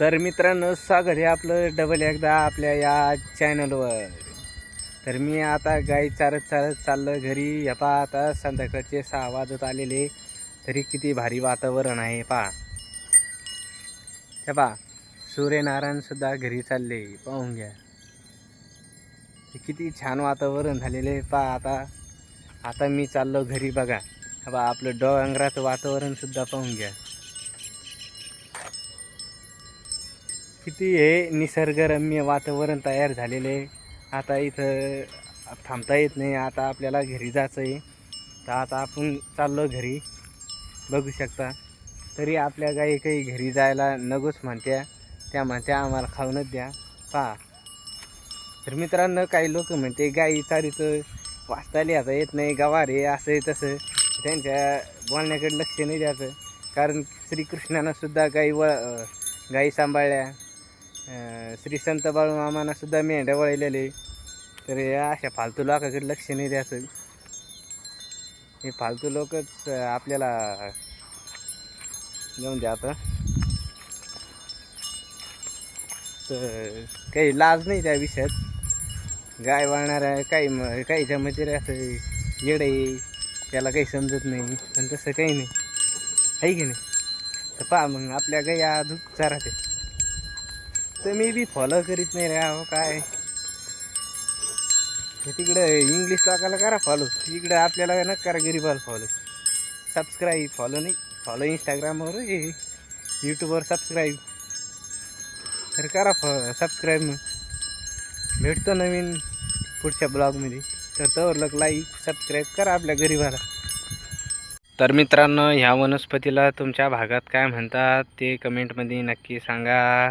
तर मित्रांनो स्वागत आहे आपलं डबल एकदा आपल्या या चॅनलवर तर मी आता गाई चारत चालत चाललं घरी. हे पहा आता संध्याकाळचे सहा वाजत आलेले. तरी किती भारी वातावरण आहे पहा. हे पहा सूर्यनारायणसुद्धा घरी चालले पाहून घ्या. हे किती छान वातावरण झालेले पहा आता. आता मी चाललो घरी बघा. हे पहा आपलं डोंगराचं वातावरणसुद्धा पाहून घ्या. किती हे निसर्गरम्य वातावरण तयार झालेलं आहे. आता इथं थांबता येत नाही. आता आपल्याला घरी जायचं आहे. तर आता आपण चाललो घरी. बघू शकता. तरी आपल्या गाई काही घरी जायला नगोच म्हणत्या. त्या म्हणत्या आम्हाला खाऊनच द्या. पहा. तर मित्रांनो काही लोक म्हणते गाई चारीचं वाचता लिहायचं येत नाही. गवार आहे असं आहे तसं त्यांच्या बोलण्याकडे लक्ष नाही द्यायचं. कारण श्रीकृष्णानं सुद्धा गाई व गाई सांभाळल्या. श्री संत बाळूमामांना सुद्धा मेंढ्या वळलेले. तर या अशा फालतू लोकांकडे लक्ष नाही द्यायचं. हे फालतू लोकच आपल्याला घेऊन द्या आता. तर काही लाज नाही त्या विषयात. गाय वाळणाऱ्या काही म काहीच्या मध्ये असं येड आहे त्याला काही समजत नाही. पण तसं काही नाही. आहे की नाही? तर पहा मग आपल्या गाई अजून चाराते तर मी बी फॉलो करीत नाही रे अहो काय? तिकडं इंग्लिश लोकाला करा फॉलो इकडं आपल्याला न करा गरीबाला फॉलो सबस्क्राईब फॉलो नाही. फॉलो इंस्टाग्रामवर हे यूट्यूबवर सबस्क्राईब तर करा फॉ सबस्क्राईब मग भेटतो नवीन पुढच्या ब्लॉगमध्ये तर तवर लोक लाईक सबस्क्राईब करा आपल्या गरीबाला. तर मित्रांनो ह्या वनस्पतीला तुमच्या भागात काय म्हणतात ते कमेंटमध्ये नक्की सांगा.